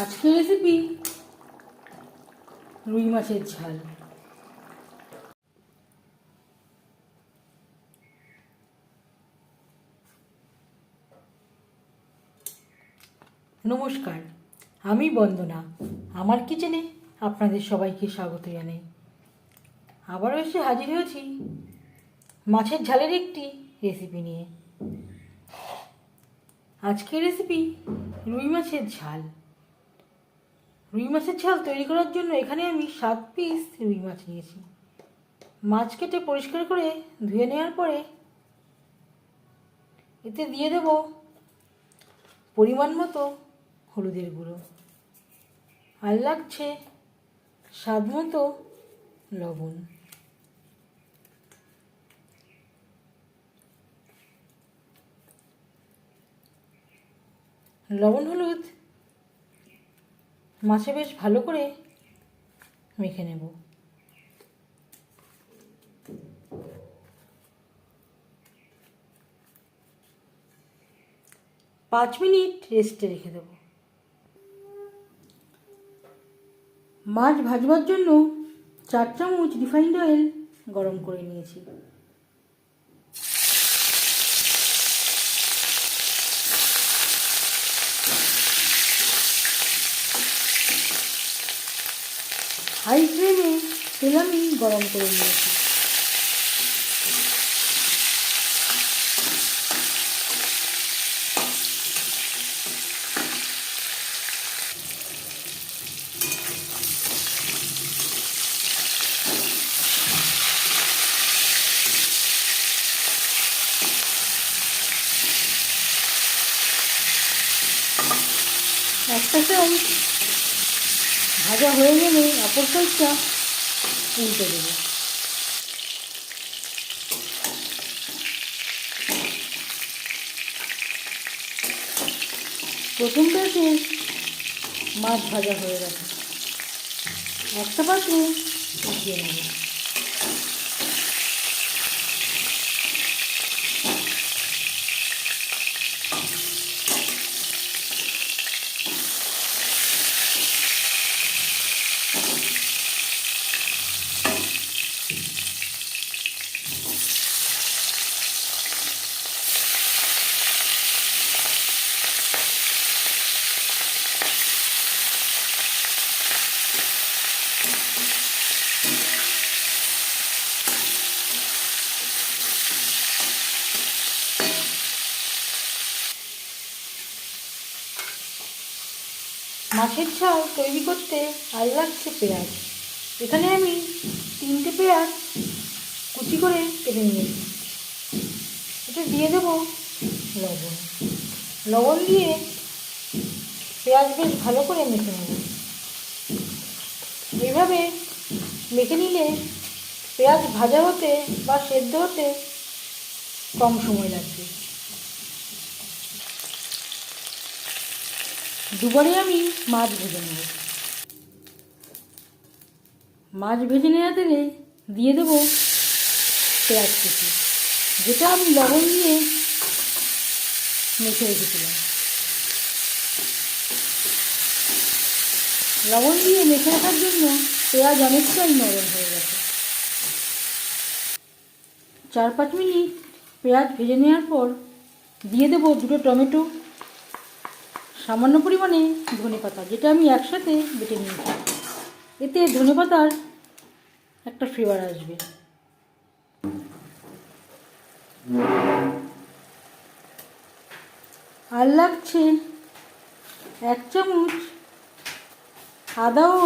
আজকের রেসিপি রুই মাছের ঝাল। নমস্কার, আমি বন্দনা। আমার কিচেনে আপনাদের সবাইকে স্বাগত জানাই। আবারও এসে হাজির হয়েছি মাছের ঝালের একটি রেসিপি নিয়ে। আজকের রেসিপি রুই মাছের ঝাল। রুই মাছের ঝাল তৈরি করার জন্য এখানে আমি সাত পিস রুই মাছ নিয়েছি। মাছ কেটে পরিষ্কার করে ধুয়ে নেওয়ার পরে এতে দিয়ে দেব পরিমাণ মতো হলুদের গুঁড়ো। আর লাগছে স্বাদ মতো লবণ। লবণ হলুদ মাছে বেশ ভালো করে মেখে নেব। পাঁচ মিনিট রেস্টে রেখে দেব। মাছ ভাজবার জন্য চার চামচ রিফাইন্ড অয়েল গরম করে নিয়েছি। হাই ফ্লেমে তেল আমি গরম করে নিয়েছি। একটা সাইড ভাজা হয়ে গেলে অপর সাইডটা উল্টে দেব। প্রথম পাশে মাছ ভাজা হয়ে গেছে। একটা পাশে উঠিয়ে নেব। মাছের ঝাল তৈরি করতে আর লাগছে পেঁয়াজ। এখানে আমি তিনটে পেঁয়াজ কুচি করে কেটে নিয়েছি। এটা দিয়ে দেব লবণ। লবণ দিয়ে পেঁয়াজ বেশ ভালো করে মেখে নেব। এইভাবে মেখে নিলে পেঁয়াজ ভাজা হতে বা সেদ্ধ হতে কম সময় লাগবে। দুবারে আমি মাছ ভেজে নেব। মাছ ভেজে নেওয়া তেলে দিয়ে দেবো পেঁয়াজ কুচি, যেটা আমি লবণ দিয়ে মেখে রেখেছিলাম। লবণ দিয়ে মেখে রাখার জন্য পেঁয়াজ অনেকটাই নরম হয়ে গেছে। চার পাঁচ মিনিট পেঁয়াজ ভেজে নেওয়ার পর দিয়ে দেবো দুটো টমেটো সামান্য পরিমাণে ধনে পাতা, যেটা আমি একসাথে বেটে নিয়েছি। এতে ধনে পাতার একটা ফ্লেভার আসবে। আর লাগছে এক চামচ আদা ও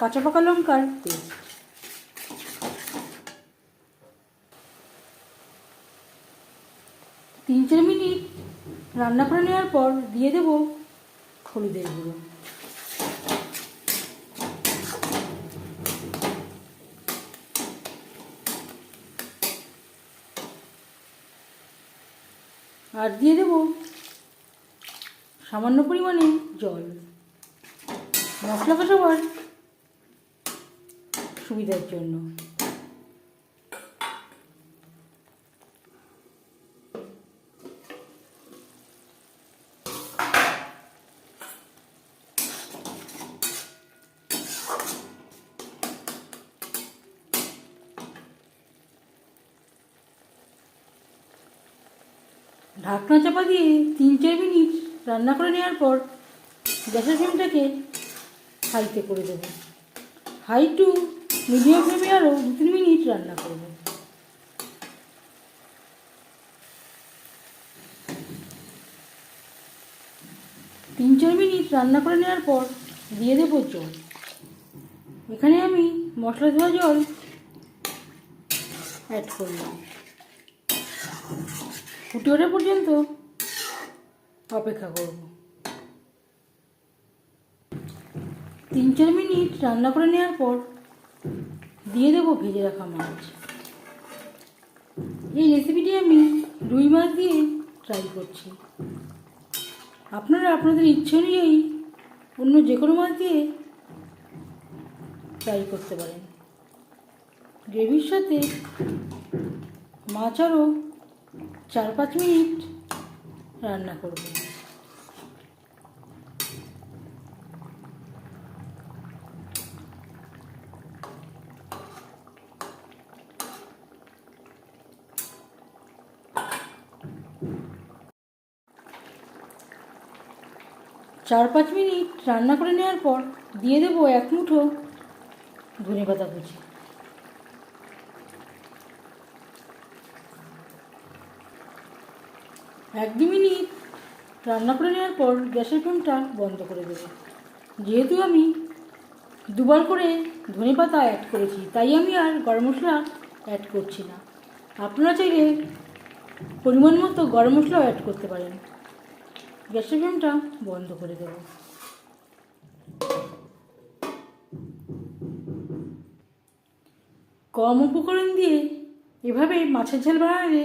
কাঁচা পাকা লঙ্কার পেস্ট। তিন চার মিনিট রান্না করে নেওয়ার পর দিয়ে দেব হলুদের গুঁড়ো। আর দিয়ে দেব সামান্য পরিমাণে জল। মশলা কষাবার সুবিধার জন্য। ঢাকনা চাপা দিয়ে তিন চার মিনিট রান্না করে নেওয়ার পর গ্যাসের ফ্লেমটাকে হাইতে করে দেবো। হাই টু মিডিয়াম ফ্লেমে আরও দু তিন মিনিট রান্না করব। তিন চার মিনিট রান্না করে নেওয়ার পর দিয়ে দেবো জল। এখানে আমি মশলা ধোয়া জল অ্যাড করলাম। ফুটে ওঠা পর্যন্ত? অপেক্ষা করব। তিন চার মিনিট রান্না করে নেওয়ার পর দিয়ে দেবো ভেজে রাখা মাছ। এই রেসিপিটি আমি রুই মাছ দিয়ে ট্রাই করছি। আপনারা আপনাদের ইচ্ছে অনুযায়ী অন্য যে কোনো মাছ দিয়ে ট্রাই করতে পারেন। গ্রেভির সাথে মাছ আরও চার পাঁচ মিনিট রান্না করব। চার পাঁচ মিনিট রান্না করে নেওয়ার পর দিয়ে দেবো এক মুঠো ধনে পাতা কুচি। এক দু মিনিট রান্না করে নেওয়ার পর গ্যাসের ফ্লেমটা বন্ধ করে দেবো। যেহেতু আমি দুবার করে ধনে পাতা অ্যাড করেছি, তাই আমি আর গরম মশলা অ্যাড করছি না। আপনারা চাইলে পরিমাণ মতো গরম মশলাও অ্যাড করতে পারেন। গ্যাসের ফ্লেমটা বন্ধ করে দেব। কম উপকরণ দিয়ে এভাবে মাছের ঝাল বানালে